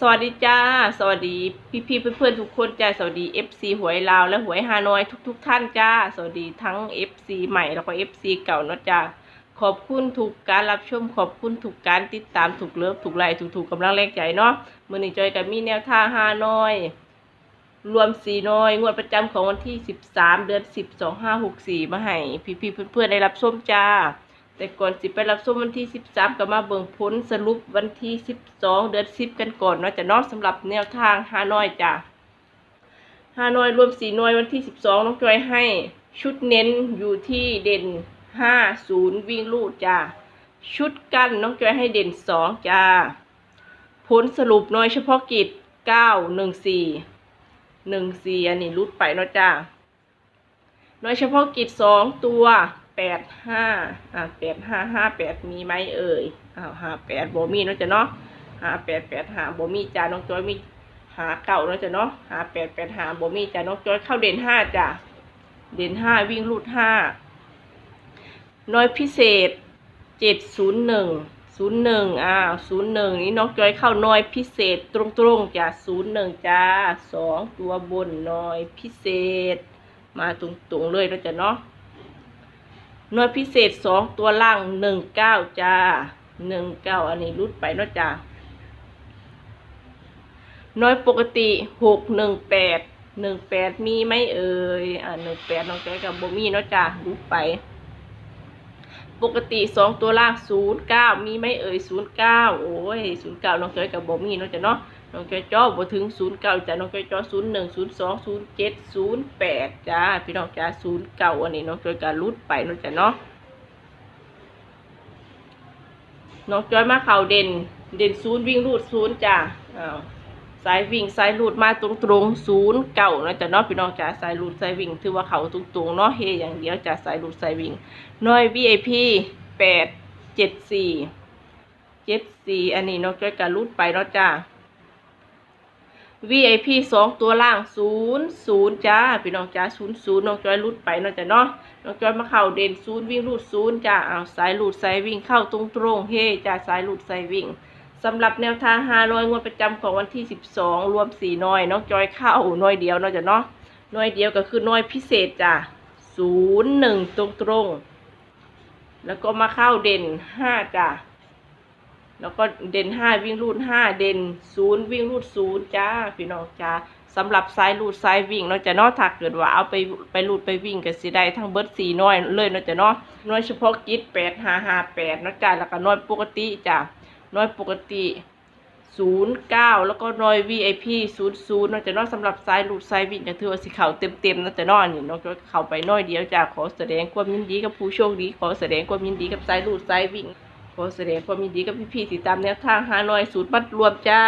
สวัสดีจ้า สวัสดีพี่พี่ๆเพื่อนๆทุกคนจ้า สวัสดี FC หวยลาวและหวยฮานอยทุกๆท่านจ้า สวัสดีทั้ง FC ใหม่แล้วก็ FC เก่าเนาะจ้า ขอบคุณถูกการรับชม ขอบคุณถูกการติดตามถูกเลิฟถูกไลค์ถูกถูกกำลังแรงใจเนาะมือหนี้จอยกับมีแนวทาฮานอย รวมสีน้อย งวดประจำของวันที่13เดือน10 2564มาให้พี่ๆเพื่อนๆได้รับชมจ้า แต่ก่อนสิไปรับชมวันที่13ก็มาเบิ่งผลสรุปวันที่12เดือน10กันก่อนเนาะจะเนอกสำหรับแนวทางฮานอยจ้ะฮานอยรวมสีน้อยวันที่12น้องจอยให้ชุดเน้นอยู่ที่เด่น50วิ่งลูดจ้าชุดกันน้องจอยให้เด่น2จ้าผลสรุปน้อยเฉพาะกิจ914 14อันนี้รุดไปเนาะจ้าน้อยเฉพาะกิจสองตัว แปดห้าอ่าแปดห้าห้าแปดมีไหมเอ่ยอ้าวห้าแปดโบมีเนาะจ้ะเนาะห้าแปดแปดห้าโบมีจ้าน้องจ้อยมีหาเก่าเนาะจ้ะเนาะห้าแปดแปดห้าโบมีจ้าน้องจ้อยเข้าเด่นห้าจ้ะเด่นห้าวิ่งรูดห้าน้อยพิเศษเจ็ดศูนย์หนึ่งศูนย์หนึ่งอ้าวศูนย์หนึ่งนี่น้องจอยเข้าน้อยพิเศษตรงๆจ้ะศูนย์หนึ่งจ้าสองตัวบนน้อยพิเศษ มาตรงๆเลยเราจะเนาะ หน่วยพิเศษสองตัวล่างหนึ่งเก้าจ้าหนึ่งเก้าอันนี้รุดไปเนาะจ้าหน่วยปกติหกหนึ่งแปดหนึ่งแปดมีไหมเอ่ยอ่าหนึ่งแปดน้องแกกับโบมี่เนาะจ้ารุดไป ปกติสองตัวล่างศูนย์เก้ามีไหมเอ่ยศูนย์เก้าโอ้ยศูนย์เก้าน้องจอยกับโบมี่เนาะจ้ะเนาะ น้องจอยจ้อบ่ถึงศูนย์เก้าจ้ะน้องจอยจ้อศูนย์หนึ่งศูนย์สองศูนย์เจ็ดศูนย์แปดจ้าพี่น้องจ้าศูนย์เก้าอันนี้น้องจอยกับรุดไปเนาะจ้ะเนาะน้องจอยมาเข่าเด่น เด่นศูนย์วิ่งรูดศูนย์จ้าอ้าวสายวิ่งสายรูดมาตรงตรงศูนย์เก่าเนาะจ้ะเนาะพี่น้องจ้าสายรูดสายวิ่งถือว่าเขาตรงตรงเนาะเฮอย่างเดียวจ้าสายรูดสายวิ่งน้อย VIP แปดเจ็ดสี่เจ็ดสี่อันนี้น้องจ้อยการรูดไปเนาะจ้า VIP สองตัวล่างศูนย์ศูนย์จ้าพี่น้องจ้าศูนย์ศูนย์น้องจอยรูดไปเนาะจ้ะเนาะน้องจอยมาเข้าเด่นศูนย์วิ่งรูดศูนย์จ้าเอาสายรูดสายวิ่งเข้าตรงตรงเฮจ้าสายรูดสายวิ่งสำหรับแนวทางห้ารอยงวดประจำของวันที่สิบสองรวมสี่น้อยน้องจอยเข้าน้อยเดียวเนาะจ้ะเนาะน้อยเดียวก็คือน้อยพิเศษจ้าศูนย์หนึ่งตรงตรงแล้วก็มาเข้าเด่นห้าจ้ะ แล้วก็เด่นห้าวิ่งรูดห้าเด่นศูนย์วิ่งรูดศูนย์จ้าพี่น้องจ้าสำหรับสายรูดสายวิ่งเนาะจะนาะถ้าเกิดว่าเอาไปไปรูดไปวิ่งก็สิได้ทั้งเบิร์ดสีน้อยเลยเนาจะนาะน้อยเฉพาะกิจแปดห้าห้าแปดเนาะจ้าแล้วก็น้อยปกติจ้ะน้อยปกติศูนย์เก้าแล้วก็น้อย VIP ศูนย์ศูนย์เนาจะนาะสำหรับสายรูดสายวิ่งก็ถือว่าสิเข่าเต็มเต็มเนาจะนอันนี่น้องก็เข้าไปน้อยเดียวจ้าขอแสดงความยินดีกับผู้โชคดีขอแสดงความยินดีกับสายรูดสายวิ่ง ขอแสดงความยินดีกับพี่ๆติดตามแนวทางหาหน่อยสูตรมัดรวมจ้า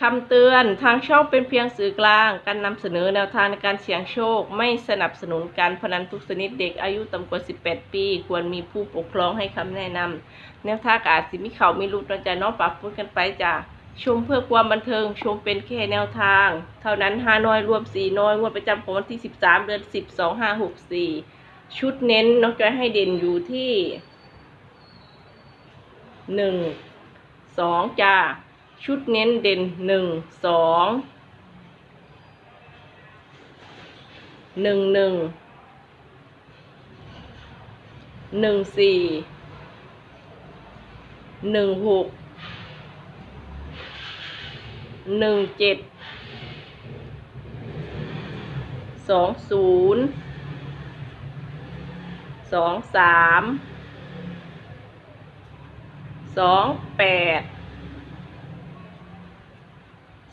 คำเตือนทางช่องเป็นเพียงสื่อกลาง การนำเสนอแนวทางในการเสี่ยงโชค ไม่สนับสนุนการพนันทุกชนิดเด็กอายุต่ำกว่า 18 ปี ควรมีผู้ปกครองให้คำแนะนำแนวทางอาจสิมีเขามีรุดนะจ๊ะน้องปรับพูดกันไปจ้าชมเพื่อความบันเทิงชมเป็นแค่แนวทาง เท่านั้นฮานอยรวมสีน้อยงวดประจำของวันที่ 13 เดือน 10 2564 ชุดเน้นน้องจอยให้เด่นอยู่ที่ หนึ่งสองจ้า ชุดเน้นเด่นหนึ่งสองหนึ่งหนึ่งหนึ่งสี่หนึ่งหกหนึ่งเจ็ดสองศูนย์สองสาม สองแปด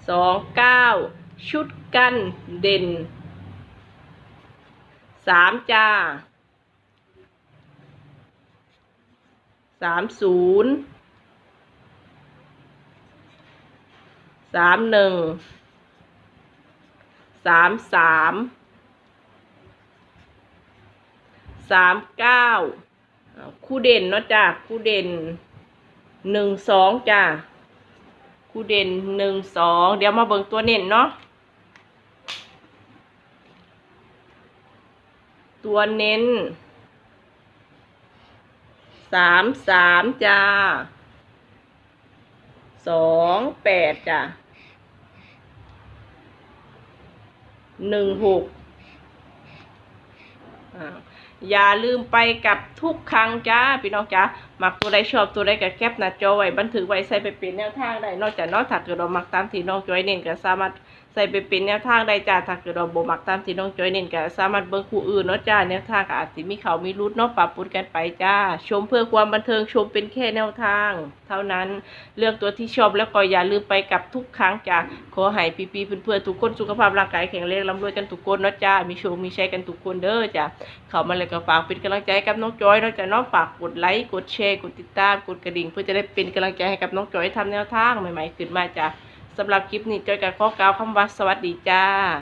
สองเก้าชุดกันเด่นสามจ้าสามศูนย์สามหนึ่งสามสามสามเก้าคู่เด่นเนาะจ้าคู่เด่น หนึ่งสองจ้าคู่เด่นหนึ่งสองเดี๋ยวมาเบิ่งตัวเน้นเนาะตัวเน้นสามสามจ้าสองแปดจ้าหนึ่งหกอย่าลืมไปกับทุกครั้งจ้าพี่น้องจ้า มักตัวใดชอบตัวใดก็แคปหน้าจอไว้บันทึกไว้ใส่ไปเป็นแนวทางได้นอกจากนอกถ้าเกิดเรามักตามที่น้องจอยเน้นก็สามารถใส่ไปเป็นแนวทางได้จ้าถ้าเกิดเราบ่มักตามที่น้องจอยเน้นก็สามารถเบิ่งคู่อื่นเนาะจ้าแนวทางก็อาจสิมีเขามีรุดเนาะปรับปรุนกันไปจ้า ชมเพื่อความบันเทิงชมเป็นแค่แนวทาง เท่านั้นเลือกตัวที่ชอบแล้วก็อย่าลืมไปกับทุกครั้งจ้าขอให้พี่ๆเพื่อนๆทุกคนสุขภาพร่างกายแข็งแรงร่ำรวยกันทุกคนเนาะจ้ามีโชคมีชัยกันทุกคนเด้อจ้าเข้ามาเลยก็ฝากเป็นกำลังใจกับน้องจอยเนาะจ้ะเน้องฝากกดไลค์กดแชร์กดติดตามกดกระดิ่ง เพื่อจะได้เป็นกำลังใจให้กับน้องจอยทำแนวทางใหม่ๆขึ้นมาจ้ะสำหรับคลิปนี้จอยกับข้อกล่าวคำว่าสวัสดีจ้า